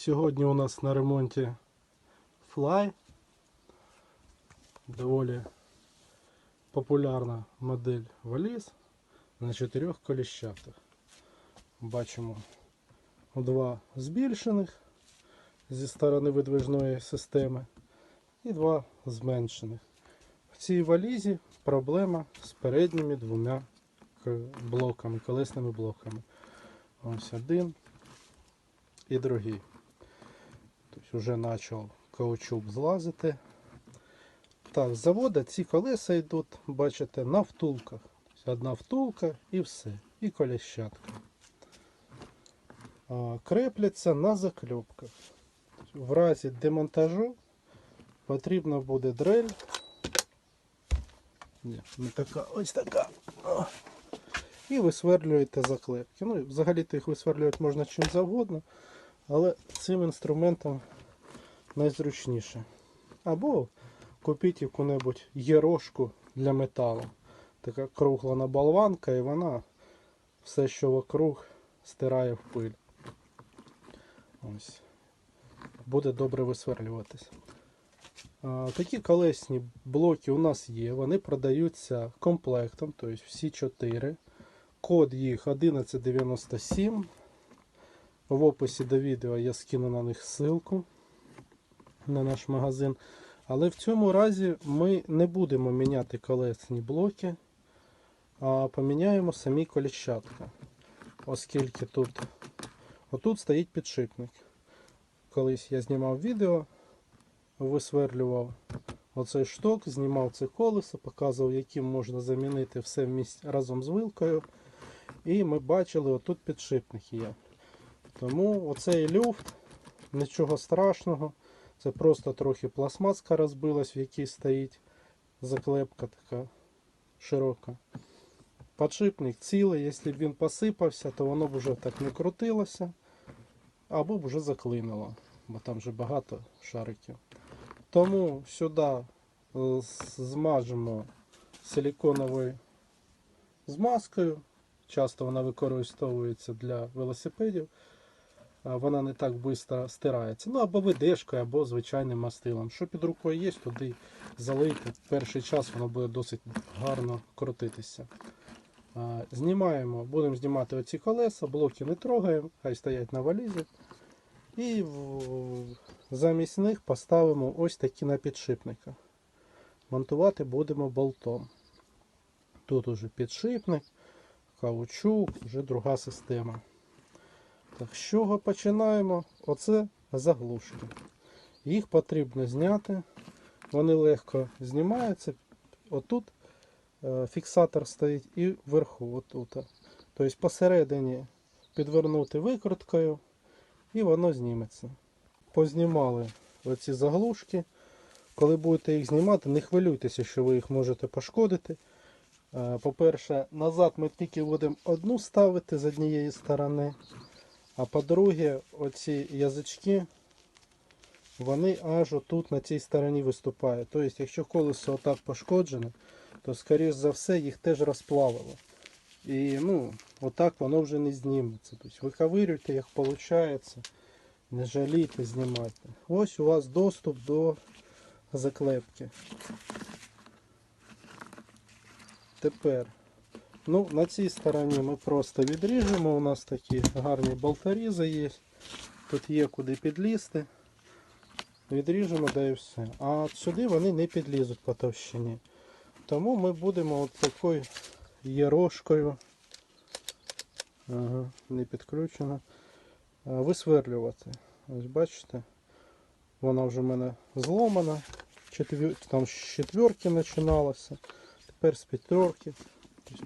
Сьогодні у нас на ремонті Fly. Доволі популярна модель валіз на чотирьох коліщатах. Бачимо два збільшених зі сторони видвижної системи і два зменшених. В цій валізі проблема з передніми двома блоками, колесними блоками. Ось один і другий. Вже почав каучук злазити. Так, з заводу ці колеса йдуть, бачите, на втулках. Одна втулка і все. І коліщатка. Крепляться на закльопках. В разі демонтажу потрібна буде дрель. Ні, не така, ось така. І висверлюєте заклепки. Ну, взагалі-то їх висверлювати можна чим завгодно, але цим інструментом найзручніше. Або купіть яку-небудь єрошку для металу. Така кругла болванка, і вона все, що вокруг, стирає в пиль. Ось. Буде добре висверлюватись. Такі колесні блоки у нас є. Вони продаються комплектом, тобто всі чотири. Код їх 1197. В описі до відео я скину на них ссылку на наш магазин. Але в цьому разі ми не будемо міняти колесні блоки, а поміняємо самі коліщатка. Оскільки тут отут стоїть підшипник. Колись я знімав відео, висверлював оцей шток, знімав це колесо, показував, яким можна замінити все разом з вилкою. І ми бачили, отут підшипник є. Тому оцей люфт, нічого страшного. Це просто трохи пластмаска розбилась, в якій стоїть заклепка така широка. Подшипник цілий, якщо б він посипався, то воно б вже так не крутилося, або б вже заклинило, бо там вже багато шариків. Тому сюди е, змажемо силіконовою змазкою. Часто вона використовується для велосипедів. Вона не так швидко стирається. Ну або видешкою, або звичайним мастилом. Що під рукою є, туди залийте. Перший час воно буде досить гарно крутитися. Знімаємо, будемо знімати оці колеса, блоки не трогаємо, хай стоять на валізі. І замість них поставимо ось такі на підшипника. Монтувати будемо болтом. Тут уже підшипник, каучук, вже друга система. З чого починаємо? Оце заглушки. Їх потрібно зняти. Вони легко знімаються. Отут е, фіксатор стоїть і вверху, отут. Тобто посередині підвернути викруткою і воно зніметься. Познімали оці заглушки. Коли будете їх знімати, не хвилюйтеся, що ви їх можете пошкодити. Е, По-перше, назад ми тільки будемо одну ставити з однієї сторони. А по-друге, оці язички, вони аж отут на цій стороні виступають. Тобто, якщо колесо отак пошкоджене, то скоріш за все їх теж розплавило. І ну, отак воно вже не зніметься. Тобто виковирюйте, як виходить, не жалійте, знімайте. Ось у вас доступ до заклепки. Тепер Ну, на цій стороні ми просто відріжемо. У нас такі гарні болторізи є. Тут є куди підлізти. Відріжемо, да і все. А сюди вони не підлізуть по товщині. Тому ми будемо от такою єрошкою. Ага, не підключено. Висверлювати. Ось бачите, вона вже в мене зломана. Четвір... Там з четверки починалося. Тепер з п'ятерки.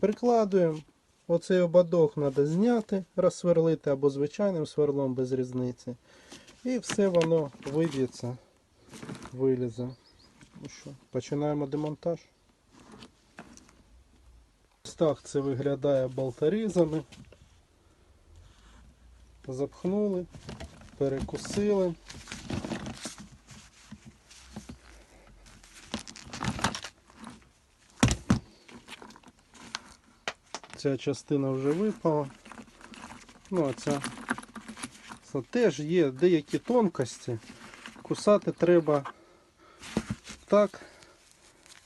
Прикладуємо. Оцей ободок треба зняти, розсверлити або звичайним сверлом без різниці. І все воно виб'ється, вилізе. Ну що, починаємо демонтаж. Ось так це виглядає болторізами. Запхнули, перекусили. Ця частина вже випала. Ну, а ця теж є деякі тонкості. Кусати треба так,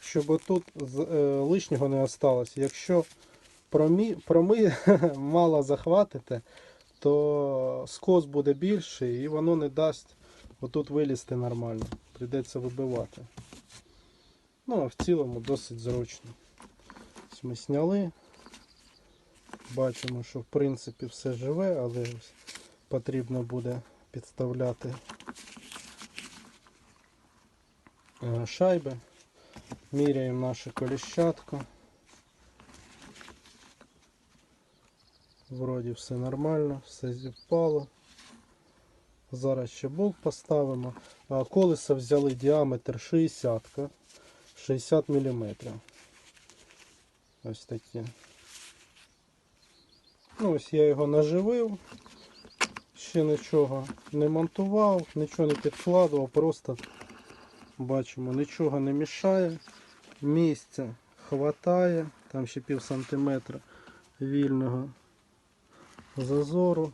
щоб отут е, лишнього не осталось. Якщо промі, проми мало захватите, то скос буде більший і воно не дасть отут вилізти нормально. Прийдеться вибивати. Ну, а в цілому досить зручно. Ми зняли. Бачимо, що в принципі все живе, але потрібно буде підставляти е, шайби. Міряємо наше коліщатко. Вроді все нормально, все зіпало. Зараз ще болт поставимо. Колеса взяли діаметр 60, 60 мм. Ось такі. Ну, ось я його наживив. Ще нічого не монтував, нічого не підкладував, просто бачимо, нічого не мішає. Місця хватає, там ще пів сантиметра вільного зазору.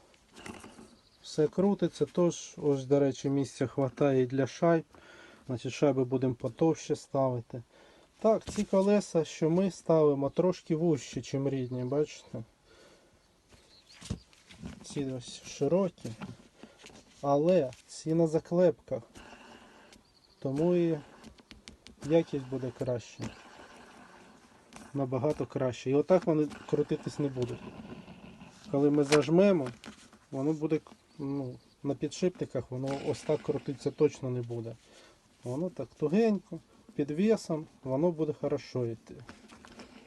Все крутиться, тож ось, до речі, місця хватає і для шайб. Значить, шайби будемо потовще ставити. Так, ці колеса, що ми ставимо, трошки вужчі, ніж рідні, бачите? Ці ось широкі, але ці на заклепках. Тому і якість буде краще. Набагато краще. І отак вони крутитись не будуть. Коли ми зажмемо, воно буде ну, на підшипниках, воно ось так крутитися точно не буде. Воно так тугенько, під весом, воно буде хорошо йти.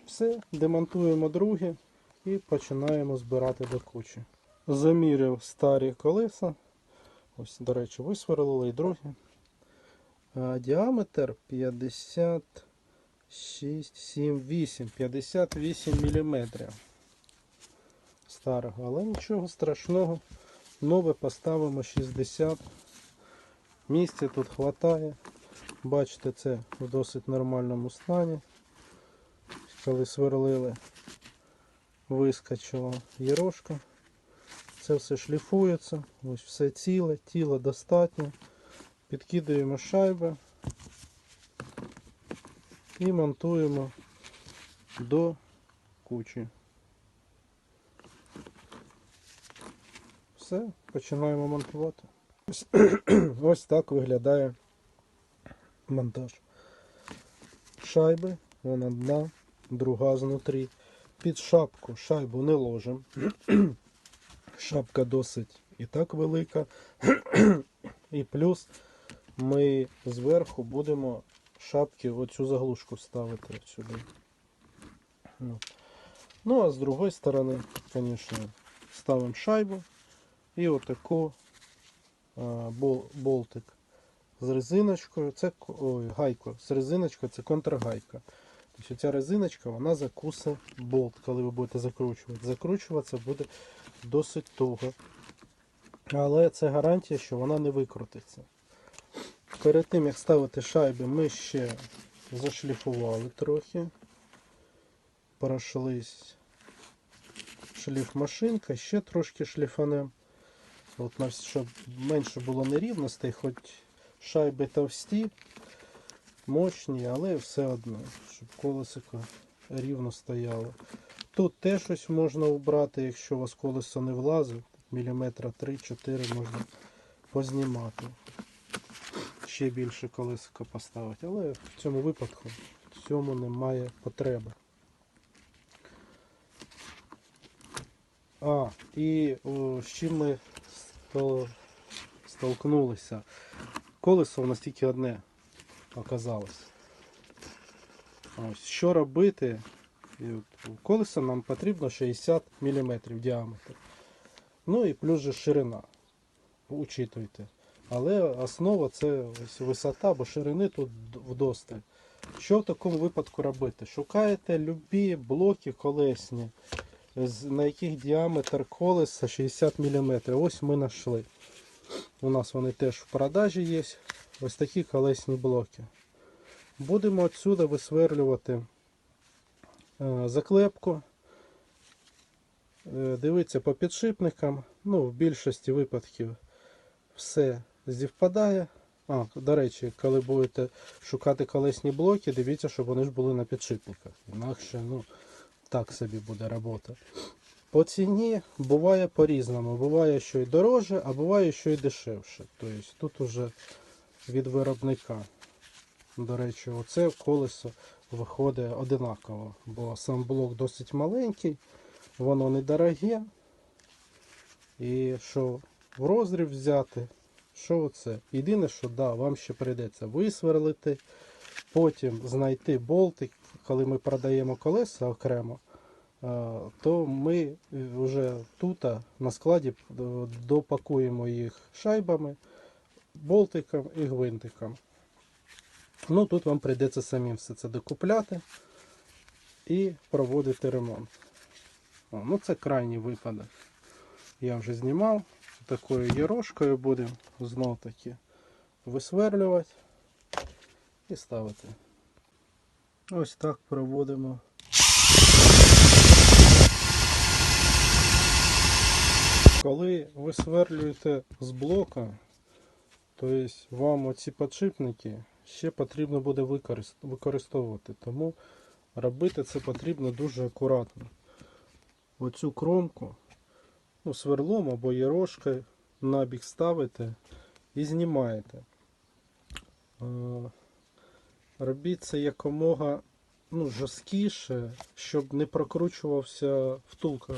Все, демонтуємо друге і починаємо збирати до кучі. Заміряв старі колеса. Ось, до речі, висверлили і друге. А, діаметр 56, 7, 8, 58 мм. Старого, але нічого страшного. Нове поставимо 60. Місця тут хватає. Бачите, це в досить нормальному стані. Коли сверлили, вискочила єрошка. Це все шліфується. Ось все ціле, тіло достатньо. Підкидаємо шайби і монтуємо до кучі. Все, починаємо монтувати. Ось, ось так виглядає монтаж. Шайби, вона одна, друга знутрі. Під шапку шайбу не ложимо. Шапка досить і так велика. І плюс ми зверху будемо шапки оцю заглушку ставити сюди. Ну. ну а з другої сторони, звісно, ставимо шайбу і отаку бол, болтик з резиночкою. Це ой, гайко з резиночкою, це контргайка. Тобто ця резиночка вона закусить болт, коли ви будете закручувати. Закручуватися буде досить туго. Але це гарантія, що вона не викрутиться. Перед тим як ставити шайби, ми ще зашліфували трохи. Пройшлись шліф машинка, ще трошки шліфанем. От, щоб менше було нерівностей, хоч шайби товсті, мощні, але все одно, щоб колесико рівно стояло. Тут теж щось можна убрати, якщо у вас колесо не влазить, міліметра 3-4 можна познімати. Ще більше колесико поставити, але в цьому випадку в цьому немає потреби. А, і з чим ми стол- столкнулися. Колесо в нас тільки одне оказалось. Ось, що робити? У колеса нам потрібно 60 мм діаметр. Ну і плюс же ширина. Учитуйте. Але основа це ось висота, бо ширини тут вдосталь. Що в такому випадку робити? Шукаєте любі блоки колесні, на яких діаметр колеса 60 мм. Ось ми знайшли. У нас вони теж в продажі є. Ось такі колесні блоки. Будемо отсюди висверлювати заклепку е, дивитися по підшипникам. Ну, в більшості випадків все зівпадає. А, до речі, коли будете шукати колесні блоки, дивіться, щоб вони ж були на підшипниках. Інакше, ну, так собі буде робота. По ціні буває по-різному. Буває, що й дороже, а буває, що й дешевше. Тобто тут уже від виробника. До речі, оце колесо виходить одинаково, бо сам блок досить маленький, воно недороге. І що в розріб взяти, що оце? Єдине, що да, вам ще прийдеться висверлити, потім знайти болтик, коли ми продаємо колеса окремо, то ми вже тут на складі е, допакуємо їх шайбами, болтиком і гвинтиком. Ну тут вам прийдеться самим все це докупляти і проводити ремонт. О, ну це крайній випадок. Я вже знімав. Такою єрошкою будемо знов таки висверлювати і ставити. Ось так проводимо. Коли висверлюєте з блока, Тобто вам оці підшипники ще потрібно буде використовувати. Тому робити це потрібно дуже акуратно. Оцю кромку ну, сверлом або єрошкою набік ставите і знімаєте. Робіть це якомога ну, жорсткіше, щоб не прокручувався втулка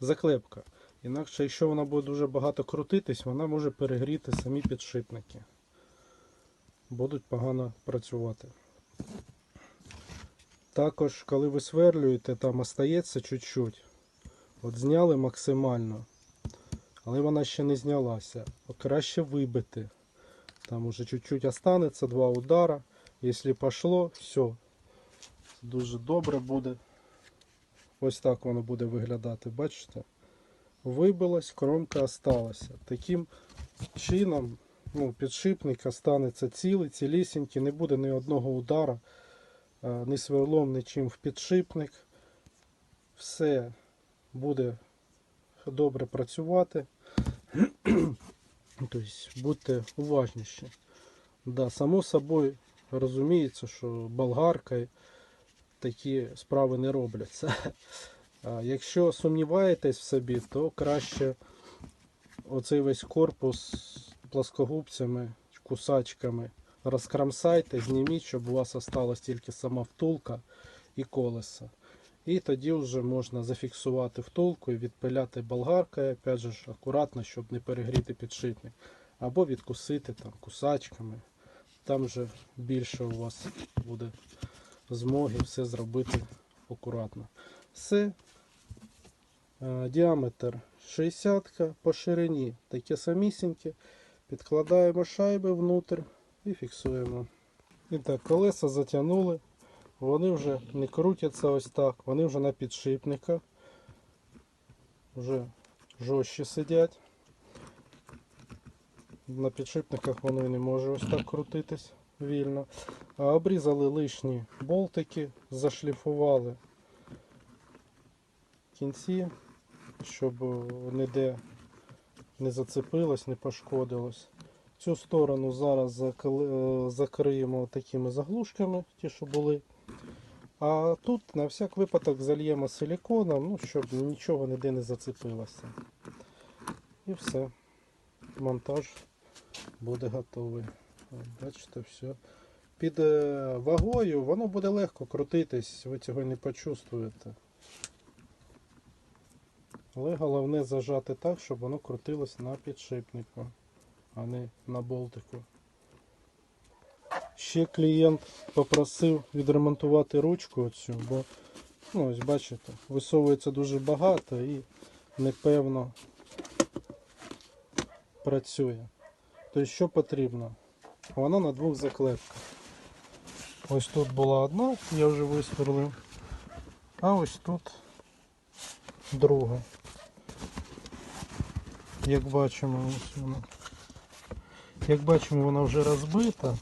заклепка. Інакше, якщо вона буде дуже багато крутитись, вона може перегріти самі підшипники. Будуть погано працювати. Також, коли ви сверлюєте, там остається чуть-чуть. От зняли максимально, але вона ще не знялася. От краще вибити. Там уже чуть-чуть останеться, два удара. Якщо пішло, все. Дуже добре буде. Ось так воно буде виглядати, бачите? вибилась, кромка осталася. Таким чином ну, підшипник останеться цілий, цілісінький, не буде ні одного удара, е, ні сверлом, нічим в підшипник. Все буде добре працювати. тобто будьте уважніші. Да, само собою розуміється, що болгаркою такі справи не робляться. Якщо сумніваєтесь в собі, то краще оцей весь корпус плоскогубцями, кусачками розкрамсайте, зніміть, щоб у вас осталась тільки сама втулка і колеса. І тоді вже можна зафіксувати втулку і відпиляти болгаркою, опять же, акуратно, щоб не перегріти підшипник. Або відкусити там кусачками. Там вже більше у вас буде змоги все зробити акуратно. Все. Е, Діаметр 60 по ширині таке самісіньке. Підкладаємо шайби внутрь і фіксуємо. І так, колеса затягнули. Вони вже не крутяться ось так, вони вже на підшипниках. Вже жорстче сидять. На підшипниках вони не може ось так крутитись вільно. А обрізали лишні болтики, зашліфували кінці, щоб ніде не зацепилось, не пошкодилось. Цю сторону зараз е, закриємо такими заглушками, ті, що були. А тут на всяк випадок зальємо силіконом, ну, щоб нічого ніде не зацепилося. І все. Монтаж буде готовий. Бачите, все. Під е, вагою воно буде легко крутитись, ви цього не почувствуєте. Але головне зажати так, щоб воно крутилось на підшипнику, а не на болтику. Ще клієнт попросив відремонтувати ручку оцю, бо ну, ось бачите, висовується дуже багато і непевно працює. Тобто що потрібно? Вона на двох заклепках. Ось тут була одна, я вже висверлив, а ось тут друга. Як бачимо, ось вона. Як бачимо, вона вже розбита.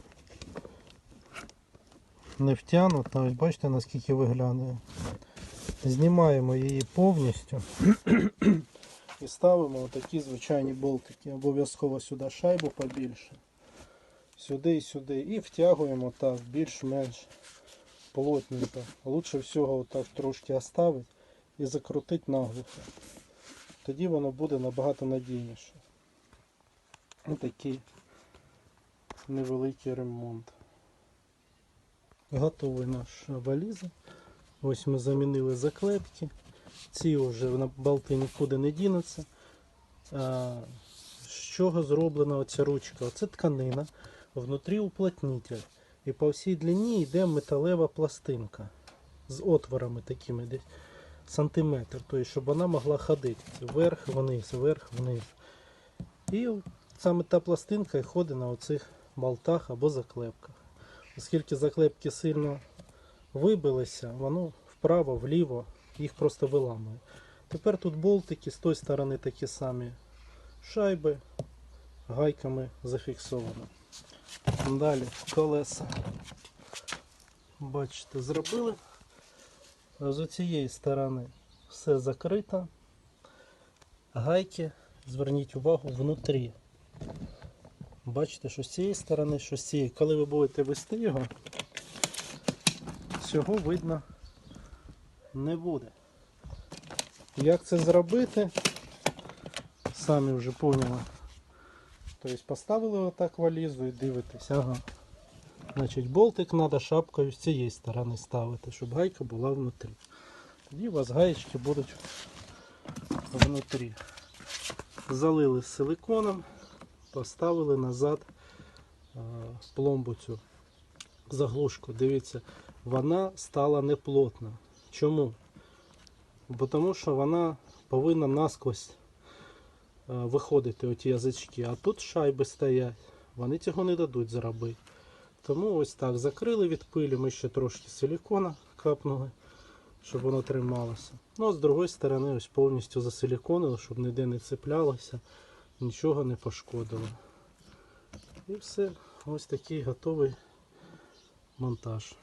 Не втягнута, ось бачите наскільки виглядає. Знімаємо її повністю. І ставимо такі звичайні болтики. Обов'язково сюди шайбу побільше. Сюди і сюди. І втягуємо так більш-менш плотненько. Лучше всього отак трошки оставити і закрутити наглухо. Тоді воно буде набагато надійніше. Ось такий невеликий ремонт. Готовий наш валіза. Ось ми замінили заклепки. Ці вже на болти нікуди не дінуться. З чого зроблена оця ручка? Оце тканина, внутрі уплотнитель. І по всій длині йде металева пластинка з отворами такими десь сантиметр, тобто, щоб вона могла ходити вверх, вниз, вверх, вниз. І саме та пластинка і ходить на оцих болтах або заклепках. Оскільки заклепки сильно вибилися, воно вправо, вліво їх просто виламує. Тепер тут болтики, з тої сторони такі самі шайби, гайками зафіксовано. Далі колеса. Бачите, зробили. З цієї сторони все закрито. Гайки, зверніть увагу, внутрі. Бачите, що з цієї сторони, що з цієї. Коли ви будете вести його, цього видно не буде. Як це зробити? Самі вже поняли. Тобто поставили отак валізу і дивитесь, ага. Значить, болтик треба шапкою з цієї сторони ставити, щоб гайка була внутрі. Тоді у вас гаєчки будуть внутрі. Залили силиконом, поставили назад е, пломбу цю заглушку. Дивіться, вона стала неплотна. Чому? Бо тому що вона повинна насквозь е, виходити оті язички, а тут шайби стоять. Вони цього не дадуть зробити. Тому ось так закрили від пилі, ми ще трошки силікона капнули, щоб воно трималося. Ну а з другої сторони ось повністю засиліконили, щоб ніде не цеплялося, нічого не пошкодило. І все, ось такий готовий монтаж.